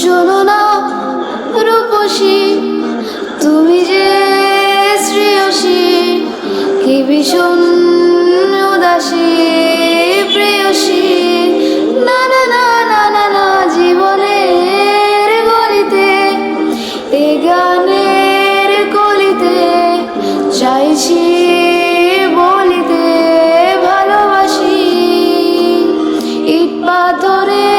শোনো না, রূপসী, তুমি যে শ্রেয়সী, কি ভীষণ উদাসী, প্রেয়সী। না না না না না না, জীবনের গলিতে, এ গানের কলিতে চাইছি বলিতে ভালোবাসি। ইট পাথরে